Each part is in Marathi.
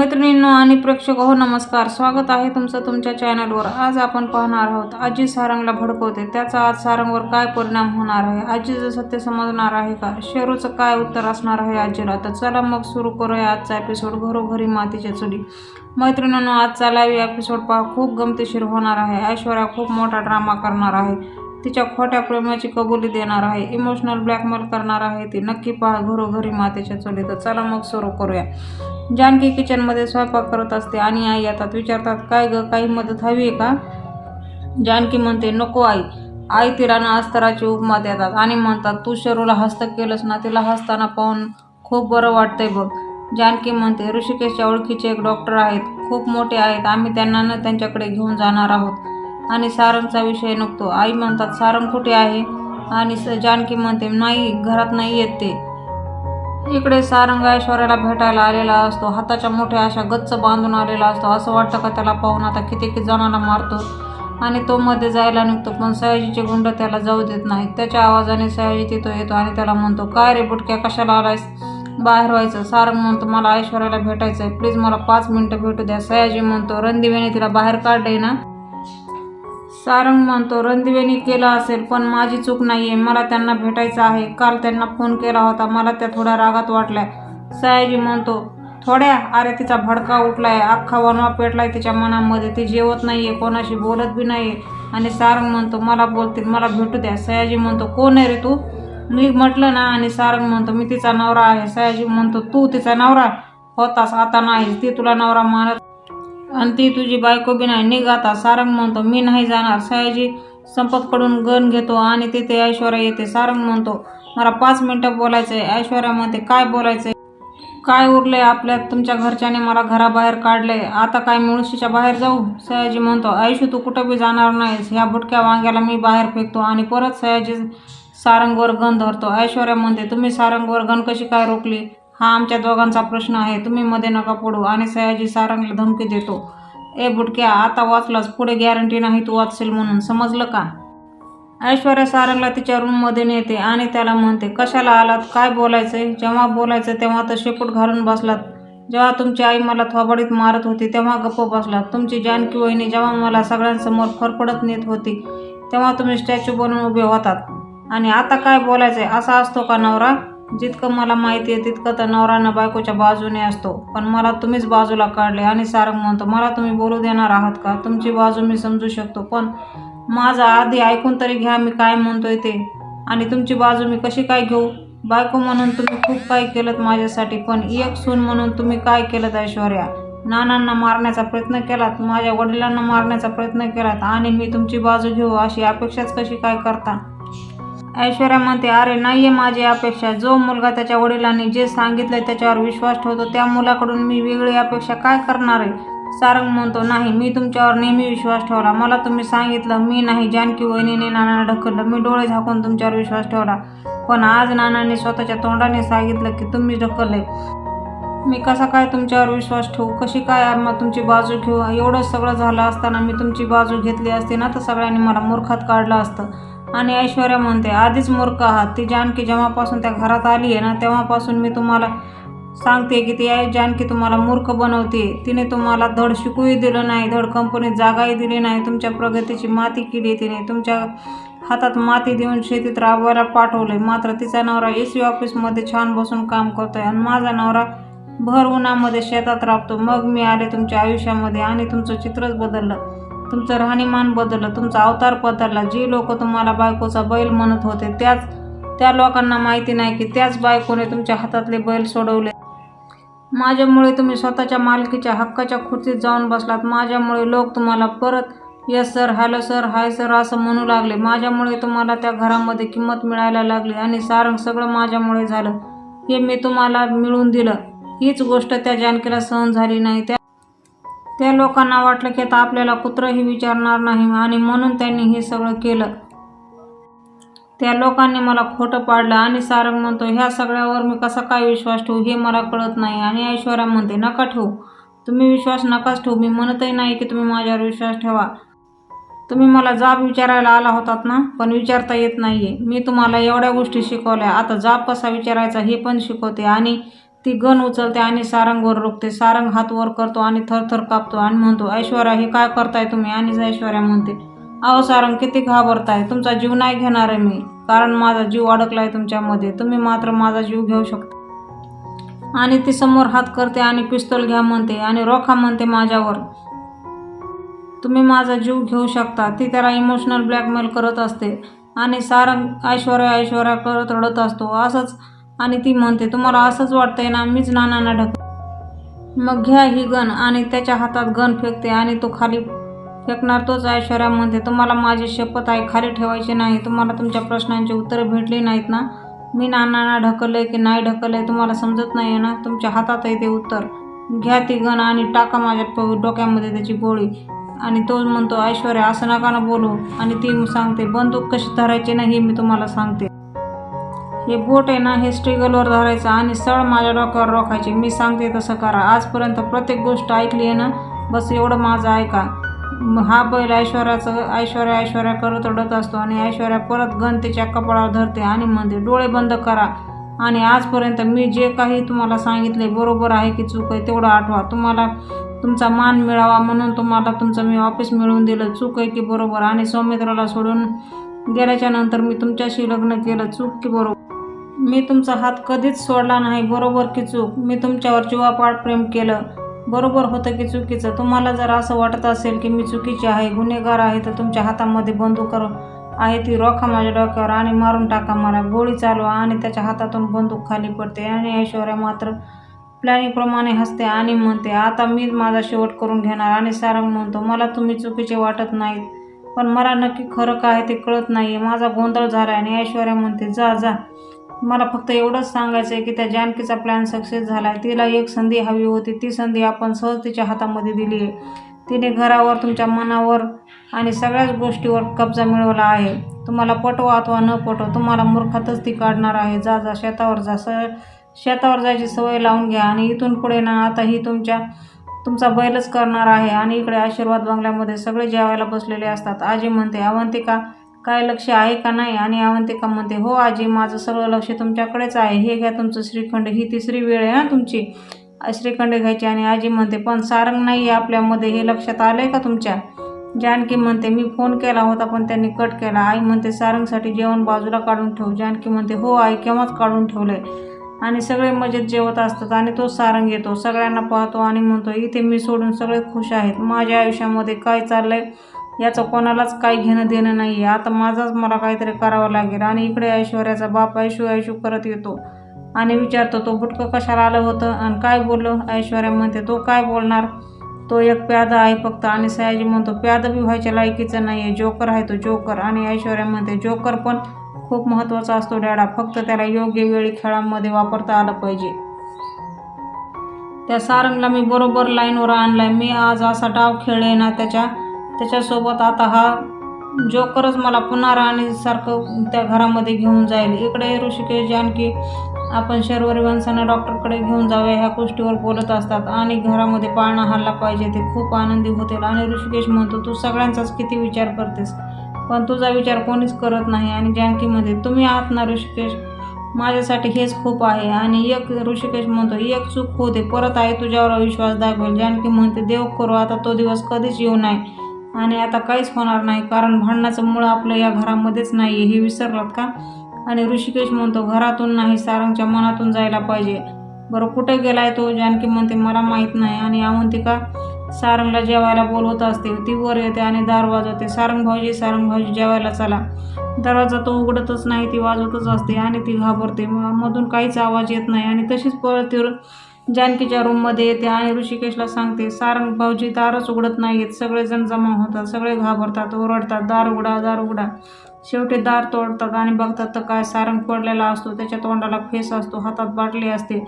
मैत्रिणींनो आणि प्रेक्षक हो नमस्कार. स्वागत आहे तुमचं तुमच्या चॅनलवर. आज आपण पाहणार आहोत आजी सारंगला भडकवते. त्याचा आज सारंगवर काय परिणाम होणार आहे? आजीचं सत्य समजणार आहे का? शेरूचं काय उत्तर असणार आहे आजीला? तर चला मग सुरू करूया आजचा एपिसोड घरोघरी मातीच्या चुली. मैत्रिणींनो आजचा लाईव्ह एपिसोड पहा खूप गमतीशीर होणार आहे. ऐश्वर्या खूप मोठा ड्रामा करणार आहे. तिच्या खोट्या प्रेमाची कबुली देणार आहे. इमोशनल ब्लॅकमेल करणार आहे ती. नक्की पहा घरोघरी मातेच्या चुली. तर चला मग सुरू करूया. जानकी किचनमध्ये स्वयंपाक करत असते आणि आई येतात. विचारतात काय ग काही मदत हवी आहे का? जानकी म्हणते नको आई. आई तिला ना अस्तराची उपमा देतात आणि म्हणतात तू शरूला हस्त केलंस ना तिला हसताना पाहून खूप बरं वाटतंय बघ. जानकी म्हणते ऋषिकेशच्या ओळखीचे एक डॉक्टर आहेत. खूप मोठे आहेत. आम्ही त्यांना न त्यांच्याकडे घेऊन जाणार आहोत. आणि सारंगचा विषय नको आई म्हणतात सारंग कुठे आहे? आणि स- जानकी म्हणते नाही घरात नाही येत ते. इकडे सारंग ऐश्वर्याला भेटायला आलेला असतो. हाताच्या मोठ्या अशा गच्च बांधून आलेला असतो. असं वाटतं का त्याला पाहून आता किती किती जणांना मारतो? आणि तो मध्ये जायला निघतो पण सयाजीचे गुंड त्याला जाऊ देत नाहीत. त्याच्या आवाजाने सयाजी तिथं येतो आणि त्याला म्हणतो काय रे बुटक्या कशाला आलायस? बाहेर व्हायचं. सारंग म्हणतो मला ऐश्वर्याला भेटायचं आहे प्लीज मला पाच मिनटं भेटू द्या. सयाजी म्हणतो रणदिवेने तिला बाहेर काढले ना? सारंग म्हणतो रणदिवेनी केलं असेल पण माझी चूक नाही आहे मला त्यांना भेटायचं आहे. काल त्यांना फोन केला होता. मला त्या थोड्या रागात वाटल्या. सयाजी म्हणतो थोड्या? अरे तिचा भडका उठलाय. अख्खा वनवा पेटलाय तिच्या मनामध्ये. ती जेवत नाही आहे कोणाशी बोलत बी नाही आणि सारंग म्हणतो मला बोलतील. मला भेटू द्या. सयाजी म्हणतो कोण आहे रे तू? मी म्हटलं ना. आणि सारंग म्हणतो मी तिचा नवरा आहे. सयाजी म्हणतो तू तिचा नवरा होतास? आता नाही ती तुला नवरा मानत आणि ती तुझी बायको बी नाही निघ आता सारंग म्हणतो मी नाही जाणार सयाजी संपतकडून गण घेतो आणि तिथे ऐश्वर्या येते सारंग म्हणतो मला पाच मिनटं बोलायचं आहे ऐश्वर्या म्हणते काय बोलायचं आहे काय उरलंय आपल्यात? तुमच्या घरच्याने मला घराबाहेर काढलंय. आता काय मुळशीच्या बाहेर जाऊ? सयाजी म्हणतो आयुष्य तू कुठं बी जाणार नाहीस. ह्या बुटक्या वांग्याला मी बाहेर फेकतो आणि परत सयाजी सारंगवर गण धरतो. ऐश्वर्या म्हणते तुम्ही सारंगवर गण कशी काय रोखली? हा आमच्या दोघांचा प्रश्न आहे. तुम्ही मध्ये नका पडू आणि सयाजी सारंगला धमकी देतो. ए बुटक्या आता वाचलास. पुढे गॅरंटी नाही तू वाचशील म्हणून. समजलं का? ऐश्वर्या सारंगला तिच्या रूममध्ये नेते आणि त्याला म्हणते कशाला आलात? काय बोलायचंय? जेव्हा बोलायचं तेव्हा तर शेपूट घालून बसलात. जेव्हा तुमची आई मला थोबाडीत मारत होती तेव्हा गप्प बसलात. तुमची जानकी वहिनी जेव्हा मला सगळ्यांसमोर फरफडत नेत होती तेव्हा तुम्ही स्टॅच्यू बनवून उभे होतात. आणि आता काय बोलायचंय? असा असतो का नवरा? जितकं मला माहिती आहे तितकं तर नवरानं बायकोच्या बाजूने असतो. पण मला तुम्हीच बाजूला काढले. आणि सारंग म्हणतो मला तुम्ही बोलू देणार आहात का? तुमची बाजू मी समजू शकतो. पण माझा आधी ऐकून तरी घ्या मी काय म्हणतोय ते. आणि तुमची बाजू मी कशी काय घेऊ? बायको म्हणून तुम्ही खूप काय केलं माझ्यासाठी पण एक सून म्हणून तुम्ही काय केलं ऐश्वर्या? नानांना मारण्याचा प्रयत्न केलात माझ्या वडिलांना मारण्याचा प्रयत्न केलात आणि मी तुमची बाजू घेऊ अशी अपेक्षाच कशी काय करता? ऐश्वर्या म्हणते अरे नाही आहे माझी अपेक्षा. जो मुलगा त्याच्या वडिलांनी जे सांगितलं त्याच्यावर विश्वास ठेवतो त्या मुलाकडून मी वेगळी अपेक्षा काय करणार आहे? सारंग म्हणतो नाही मी तुमच्यावर नेहमी विश्वास ठेवला. मला तुम्ही सांगितलं मी नाही. जानकी वहिनीने नानांना ढकललं. मी डोळे झाकून तुमच्यावर विश्वास ठेवला. पण आज नानांनी स्वतःच्या तोंडाने सांगितलं की तुम्ही ढकलले. मी कसा काय तुमच्यावर विश्वास ठेवू? कशी काय मग तुमची बाजू घेऊ? एवढं सगळं झालं असताना मी तुमची बाजू घेतली असते ना तर सगळ्यांनी मला मूर्खात काढलं असतं. आणि ऐश्वर्या म्हणते आधीच मूर्ख आहात. ती जानकी जेव्हापासून त्या घरात आली आहे ना तेव्हापासून मी तुम्हाला सांगते की ती आई जानकी तुम्हाला मूर्ख बनवते. तिने तुम्हाला धड शिकूही दिलं नाही धड कंपनीत जागाही दिली नाही तुमच्या प्रगतीची माती केली तिने. तुमच्या हातात माती देऊन शेतीत राबवायला पाठवले मात्र तिचा नवरा ए सी ऑफिसमध्ये छान बसून काम करतोय आणि माझा नवरा भर उन्हामध्ये शेतात राबतो. मग मी आले तुमच्या आयुष्यामध्ये आणि तुमचं चित्रच बदललं. तुमचं राहणीमान बदललं तुमचा अवतार बदलला जी लोक तुम्हाला बायकोचा बैल म्हणत होते त्याच त्या लोकांना माहिती नाही की त्याच बायकोने तुमच्या हातातले बैल सोडवले. माझ्यामुळे तुम्ही स्वतःच्या मालकीच्या हक्काच्या खुर्चीत जाऊन बसलात. माझ्यामुळे लोक तुम्हाला परत yes sir hello sir hi sir असं म्हणू लागले. माझ्यामुळे तुम्हाला त्या घरामध्ये किंमत मिळायला लागली आणि सारंग सगळं माझ्यामुळे झालं. हे मी तुम्हाला मिळवून दिलं. हीच गोष्ट त्या जानकीला सहन झाली नाही. त्या त्या लोकांना वाटलं की आता आपल्याला कुत्रही विचारणार नाही आणि म्हणून त्यांनी हे सगळं केलं. त्या लोकांनी मला खोटं पाडलं आणि सारंग म्हणतो ह्या सगळ्यावर मी कसा काय विश्वास ठेवू हे मला कळत नाही आणि ऐश्वर्या म्हणते नका ठेवू. तुम्ही विश्वास नकाच ठेवू. मी म्हणतही नाही की तुम्ही माझ्यावर विश्वास ठेवा. तुम्ही मला जाब विचारायला आला होतात ना पण विचारता येत नाही आहे मी तुम्हाला एवढ्या गोष्टी शिकवल्या. आता जाब कसा विचारायचा हे पण शिकवते आणि ती गन उचलते आणि सारंगवर रोखते. सारंग हात वर करतो आणि थरथर कापतो आणि म्हणतो ऐश्वर्या हे काय करताय तुम्ही? आणि ऐश्वर्या म्हणते अहो सारंग किती घाबरताय. तुमचा जीव नाही घेणार आहे मी कारण माझा जीव अडकलाय तुमच्यामध्ये. तुम्ही मात्र माझा जीव घेऊ शकता. आणि ती समोर हात करते आणि पिस्तोल घ्या म्हणते आणि रोखा म्हणते माझ्यावर तुम्ही माझा जीव घेऊ शकता. ती त्याला इमोशनल ब्लॅकमेल करत असते आणि सारंग ऐश्वर्या ऐश्वर्या करत रडत असतो. असंच आणि ती म्हणते तुम्हाला असंच वाटतंय ना मीच नानांना ढक मग घ्या ही गन आणि त्याच्या हातात गन फेकते आणि तो खाली फेकणार तोच ऐश्वर्या म्हणते तुम्हाला माझी शपथ आहे खाली ठेवायची नाही. तुम्हाला तुमच्या प्रश्नांची उत्तरं भेटली नाहीत ना. मी नानांना ढकललंय की नाही ढकललंय तुम्हाला समजत नाही ना. तुमच्या हातात आहे ते उत्तर. घ्या ती गन आणि टाका माझ्या प- डोक्यामध्ये त्याची गोळी. आणि तो म्हणतो ऐश्वर्या असं नका ना बोलू. आणि ती सांगते बंदूक कशी धरायची नाही हे मी तुम्हाला सांगते. हे बोट आहे ना हे स्ट्रिगलवर धरायचं आणि सळ माझ्या डोक्यावर रोखायचे. मी सांगते तसं करा. आजपर्यंत प्रत्येक गोष्ट ऐकली आहे ना बस एवढं माझं ऐका. हा बैल ऐश्वर्याचं ऐश्वर्या ऐश्वर्या करत रडत असतो आणि ऐश्वर्या परत गणतेच्या कपाळावर धरते आणि म्हणते डोळे बंद करा. आणि आजपर्यंत मी जे काही तुम्हाला सांगितले बरोबर आहे की चूक आहे तेवढं आठवा. तुम्हाला तुमचा मान मिळावा म्हणून तुम्हाला तुमचं मी ऑफिस मिळवून दिलं. चूक आहे की बरोबर? आणि सौमित्राला सोडून गेल्याच्यानंतर मी तुमच्याशी लग्न केलं. चूक की बरोबर? मी तुमचा हात कधीच सोडला नाही. बरोबर की चूक? मी तुमच्यावर जीवापाड प्रेम केलं. बरोबर होतं की चुकीचं? तुम्हाला जर असं वाटत असेल की मी चुकीची आहे गुन्हेगार आहे तर तुमच्या हातामध्ये बंदूक आहे ती रोखा माझ्या डोक्यावर आणि मारून टाका मला. गोळी चालवा आणि त्याच्या हातातून बंदूक खाली पडते आणि ऐश्वर्या मात्र प्लॅनिंगप्रमाणे हसते आणि म्हणते आता मी माझा शेवट करून घेणार आणि सारंग म्हणतो मला तुम्ही चुकीचे वाटत नाहीत पण मला नक्की खरं काय ते कळत नाही आहे माझा गोंधळ झाला आणि ऐश्वर्या म्हणते जा जा. मला फक्त एवढंच सांगायचं आहे की त्या जानकीचा प्लॅन सक्सेस झाला आहे तिला एक संधी हवी होती. ती संधी आपण सहज तिच्या हातामध्ये दिली आहे. तिने घरावर तुमच्या मनावर आणि सगळ्याच गोष्टीवर कब्जा मिळवला आहे. तुम्हाला पटो अथवा न पटो तुम्हाला मूर्खातच ती काढणार आहे. जा जा शेतावर जा. स शेतावर जायची सवय लावून घ्या आणि इथून पुढे ना आता ही तुमच्या तुमचा बैलच करणार आहे. आणि इकडे आशीर्वाद बंगल्यामध्ये सगळे जेवायला बसलेले असतात. आजी म्हणते अवंतिका काय लक्ष आहे का नाही? आणि अवंतिका म्हणते हो आजी माझं सगळं लक्ष तुमच्याकडेच आहे. हे घ्या तुमचं श्रीखंड ही तिसरी वेळ आहे हां तुमची. श्रीखंड घ्यायची. आणि आजी म्हणते पण सारंग नाही आहे आपल्यामध्ये हे लक्षात आलं आहे का तुमच्या? जानकी म्हणते मी फोन केला होता पण त्यांनी कट केला. आई म्हणते सारंगसाठी जेवण बाजूला काढून ठेव. जानकी म्हणते हो आई केव्हाच काढून ठेवलं आहे आणि सगळे मजेत जेवत असतात आणि तो सारंग येतो. सगळ्यांना पाहतो आणि म्हणतो इथे मी सोडून सगळे खुश आहेत. माझ्या आयुष्यामध्ये काय चाललं आहे याचं कोणालाच काही घेणं देणं नाही. आहे आता माझाच मला काहीतरी करावं लागेल. आणि इकडे ऐश्वर्याचा बाप ऐशू ऐशू करत येतो. आणि विचारतो तो बुटकं कशाला आलं होतं? आणि काय बोललो? ऐश्वर्या म्हणते तो काय बोलणार? तो एक प्यादा आहे फक्त. आणि सयाजी म्हणतो प्यादा बी व्हायच्या लायकीचं नाही आहे जोकर आहे तो जोकर. आणि ऐश्वर्या म्हणते जोकर पण खूप महत्त्वाचा असतो डॅडा. फक्त त्याला योग्य वेळी खेळामध्ये वापरता आलं पाहिजे. त्या सारंगला मी बरोबर लाईनवर आणलाय. मी आज असा डाव खेळले ना त्याच्या त्याच्यासोबत आता हा जोकरच मला पुन्हा राणीसारखं त्या घरामध्ये घेऊन जाईल. इकडे ऋषिकेश जानकी आपण शर्वरी वंशांना डॉक्टरकडे घेऊन जावे ह्या गोष्टीवर बोलत असतात. आणि घरामध्ये पाळणा हल्ला पाहिजे ते खूप आनंदी होतील. आणि ऋषिकेश म्हणतो तू सगळ्यांचाच किती विचार करतेस? पण तुझा विचार कोणीच करत नाही. आणि जानकीमध्ये तुम्ही आहात ना ऋषिकेश? माझ्यासाठी हेच खूप आहे. आणि एक ऋषिकेश म्हणतो एक चूक होते परत आहे तुझ्यावर अविश्वास दाखवेल. जानकी म्हणते देव करू आता तो दिवस कधीच येऊ नये. आणि आता काहीच होणार नाही कारण भांडणाचं मुळं आपलं या घरामध्येच नाही आहे हे विसरलात का? आणि ऋषिकेश म्हणतो घरातून नाही सारंगच्या मनातून जायला पाहिजे. बरं कुठे गेलाय तो? जानकी म्हणते मला माहीत नाही. आणि अवंतिका सारंगला जेवायला बोलवत असते ती वर येते आणि दार वाजवते. सारंग भाऊजी सारंग भाऊजी जेवायला चला. दरवाजा तो उघडतच नाही ती वाजवतच असते आणि ती घाबरते. मधून काहीच आवाज येत नाही आणि तशीच परत जानकीच्या रूममध्ये येते आणि ऋषिकेशला सांगते सारंग भाऊजी दारच उघडत नाही आहेत सगळेजण जमा होतात सगळे घाबरतात ओरडतात दार उघडा दार उघडा. शेवटी दार तोडतात आणि बघतात तर काय सारंग पडलेला असतो त्याच्या तोंडाला फेस असतो हातात बाटली असते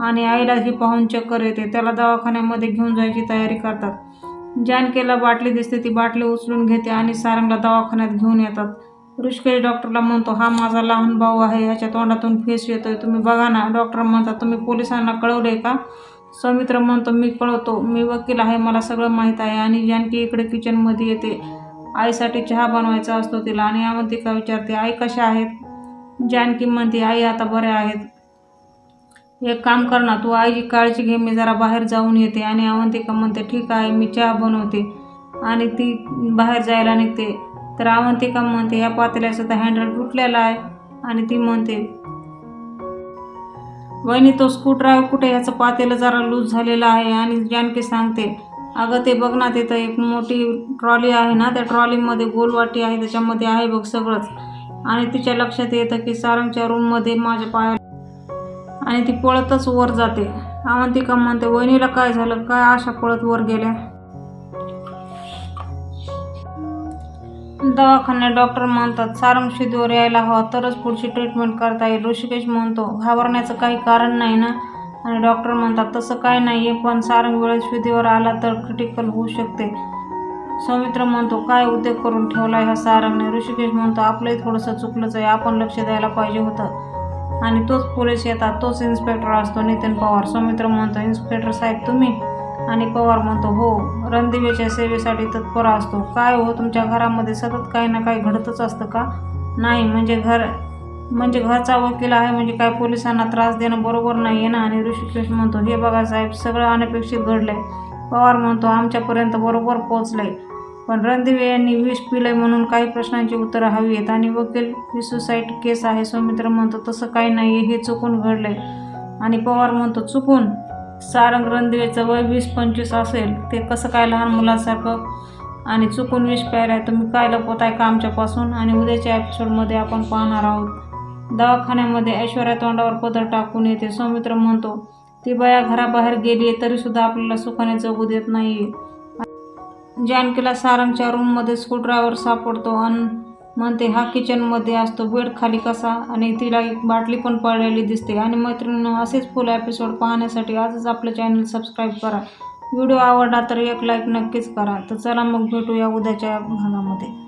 आणि आईला ही पाहून चक्कर येते. त्याला दवाखान्यामध्ये घेऊन जायची तयारी करतात. जानकीला बाटली दिसते ती बाटली उचलून घेते आणि सारंगला दवाखान्यात घेऊन येतात. ऋषिकेश डॉक्टरला म्हणतो हा माझा लहान भाऊ आहे ह्याच्या तोंडातून फेस येतोय. तुम्ही बघा ना डॉक्टर म्हणतात तुम्ही पोलिसांना कळवले का? सौमित्र म्हणतो मी कळवतो. मी वकील आहे मला सगळं माहीत आहे आणि जानकी इकडे किचनमध्ये येते. आईसाठी चहा बनवायचा असतो तिला आणि अवंतिका विचारते आई कशा आहेत? जानकी म्हणते आई आता बऱ्या आहेत. एक काम कर ना तू आईची काळजी घे मी जरा बाहेर जाऊन येते. आणि अवंतिका म्हणते ठीक आहे मी चहा बनवते. आणि ती बाहेर जायला निघते. तर अवंतिका म्हणते या पातेल्याचं हँडल तुटलेला आहे. आणि ती म्हणते वहिनी तो स्क्रूड्रायव्हर कुठे ह्याचं पातेलं जरा लूज झालेलं आहे. आणि जानकी सांगते अगं ते बघ ना तिथं एक मोठी ट्रॉली आहे ना त्या ट्रॉलीमध्ये गोलवाटी आहे त्याच्यामध्ये आहे बघ सगळंच. आणि तिच्या लक्षात येतं की सारंगच्या रूममध्ये माझ्या पाया आणि ती पळतच वर जाते. अवंतिका म्हणते वहिनीला काय झालं? काय आशा पळत वर गेल्या? दवाखान्यात डॉक्टर म्हणतात सारंग शिदीवर यायला हवा तरच पुढची ट्रीटमेंट करता येईल. ऋषिकेश म्हणतो घाबरण्याचं काही कारण नाही ना? आणि डॉक्टर म्हणतात तसं काय नाही आहे पण सारंग वेळेत शिदीवर आला तर क्रिटिकल होऊ शकते. सौमित्र म्हणतो काय उद्योग करून ठेवला ह्या सारंगने? ऋषिकेश म्हणतो आपलंही थोडंसं चुकलंच आहे आपण लक्ष द्यायला पाहिजे होतं. आणि तोच पोलीस येतात तोच इन्स्पेक्टर असतो नितीन पवार. सौमित्र म्हणतो इन्स्पेक्टर साहेब तुम्ही आणि पवार म्हणतो हो रणदिवेच्या सेवेसाठी तत्पर असतो. काय हो तुमच्या घरामध्ये सतत काही ना काही घडतच असतं का? नाही म्हणजे घर म्हणजे घरचा वकील आहे म्हणजे काय पोलिसांना त्रास देणं बरोबर नाही आहे ना? आणि ऋषिकेश म्हणतो हे बघा साहेब सगळं अनपेक्षित घडलंय. पवार म्हणतो आमच्यापर्यंत बरोबर पोचलंय पण रणदिवे यांनी विष पिलंय म्हणून काही प्रश्नांची उत्तरं हवी आहेत. आणि वकील ही सुसाईड केस आहे सौमित्र म्हणतो तसं काही नाही हे चुकून घडलंय. आणि पवार म्हणतो चुकून? सारंग रणदिवेचं वय वीस पंचवीस असेल ते कसं काय लहान मुलासारखं आणि चुकून विष प्यायला आहे तुम्ही काय लपवत आहे का आमच्यापासून? आणि उद्याच्या एपिसोडमध्ये आपण पाहणार आहोत. दवाखान्यामध्ये ऐश्वर्या तोंडावर पदर टाकून येते. सौमित्र म्हणतो ती बाया घराबाहेर गेली आहे तरीसुद्धा आपल्याला सुखाने जगू देत नाही जानकीला सारंगच्या रूममध्ये स्क्रूड्रायव्हर सापडतो आणि म्हणते हा किचनमध्ये असतो. बेड खाली कसा? आणि तिला एक बाटली पण पडलेली दिसते. आणि मैत्रिणींनो असेच फुल एपिसोड पाहण्यासाठी आजच आपलं चॅनल सबस्क्राईब करा. व्हिडिओ आवडला तर एक लाईक नक्कीच करा. तर चला मग भेटूया उद्याच्या भागामध्ये.